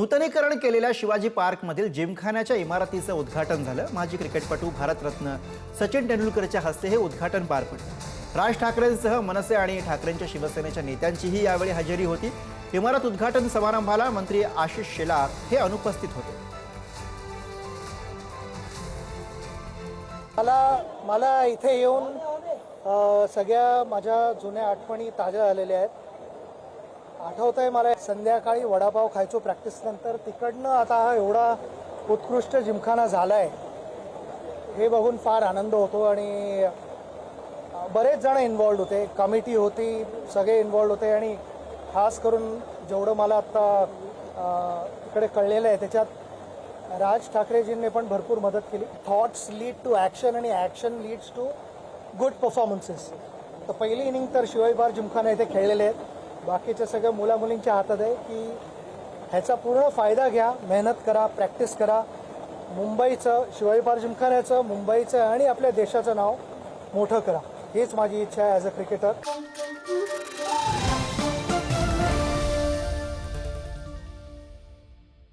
नूतनीकरण केलेल्या शिवाजी पार्कमधील जिमखान्याच्या इमारतीचं उद्घाटन झालं. माजी क्रिकेटपटू भारतरत्न सचिन तेंडुलकरच्या हस्ते हे उद्घाटन पार पडलं. राज ठाकरेंसह मनसे आणि ठाकरेंच्या शिवसेनेच्या नेत्यांचीही यावेळी हजेरी होती. इमारत उद्घाटन समारंभाला मंत्री आशिष शेलार हे अनुपस्थित होते. मला मला इथे येऊन सगळ्या माझ्या जुन्या आठवणी ताज्या झालेल्या आहेत. आठवत आहे मला संध्याकाळी वडापाव खायचो प्रॅक्टिसनंतर तिकडनं आता हा एवढा उत्कृष्ट जिमखाना झाला आहे हे बघून फार आनंद होतो आणि बरेच जण इन्वॉल्ड होते. कमिटी होती सगळे इन्वॉल्ड होते आणि खास करून जेवढं मला आत्ता इकडे कळलेलं आहे त्याच्यात राज ठाकरेजींनी पण भरपूर मदत केली. थॉट्स लीड टू ॲक्शन आणि action leads to good performances तर पहिली इनिंग तर शिवाईबार जिमखाना इथे खेळलेले आहेत. बाकीच्या सगळ्या मुला मुलींच्या हातात आहे की ह्याचा पूर्ण फायदा घ्या मेहनत करा प्रॅक्टिस करा. मुंबईचं शिवाजी पार जिमखान्याचं मुंबईचं आणि आपल्या देशाचं नाव मोठं करा. हीच माझी इच्छा आहे ॲज अ क्रिकेटर